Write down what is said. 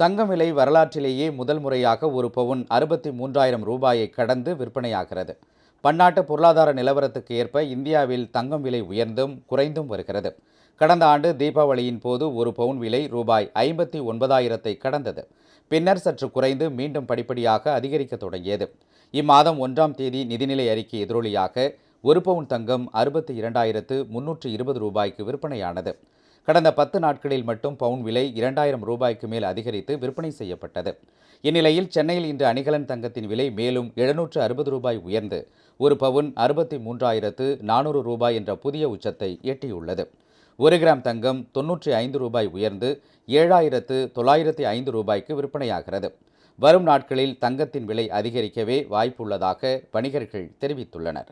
தங்கம் விலை வரலாற்றிலேயே முதல் முறையாக ஒரு பவுன் அறுபத்தி மூன்றாயிரம் ரூபாயை கடந்து விற்பனையாகிறது. பன்னாட்டு பொருளாதார நிலவரத்துக்கு ஏற்ப இந்தியாவில் தங்கம் விலை உயர்ந்தும் குறைந்தும் வருகிறது. கடந்த ஆண்டு தீபாவளியின் போது ஒரு பவுன் விலை ரூபாய் ஐம்பத்தி ஒன்பதாயிரத்தை கடந்தது. பின்னர் சற்று குறைந்து மீண்டும் படிப்படியாக அதிகரிக்க தொடங்கியது. இம்மாதம் ஒன்றாம் தேதி நிதிநிலை அறிக்கை எதிரொலியாக ஒரு பவுன் தங்கம் அறுபத்தி இரண்டாயிரத்து முன்னூற்று இருபது ரூபாய்க்கு விற்பனையானது. கடந்த பத்து நாட்களில் மட்டும் பவுன் விலை இரண்டாயிரம் ரூபாய்க்கு மேல் அதிகரித்து விற்பனை செய்யப்பட்டது. இந்நிலையில் சென்னையில் இன்று அணிகலன் தங்கத்தின் விலை மேலும் எழுநூற்று அறுபது ரூபாய் உயர்ந்து ஒரு பவுன் அறுபத்தி மூன்றாயிரத்து நானூறு ரூபாய் என்ற புதிய உச்சத்தை எட்டியுள்ளது. ஒரு கிராம் தங்கம் தொன்னூற்றி ஐந்து ரூபாய் உயர்ந்து ஏழாயிரத்து தொள்ளாயிரத்தி ஐந்து ரூபாய்க்கு விற்பனையாகிறது. வரும் நாட்களில் தங்கத்தின் விலை அதிகரிக்கவே வாய்ப்புள்ளதாக வணிகர்கள் தெரிவித்துள்ளனர்.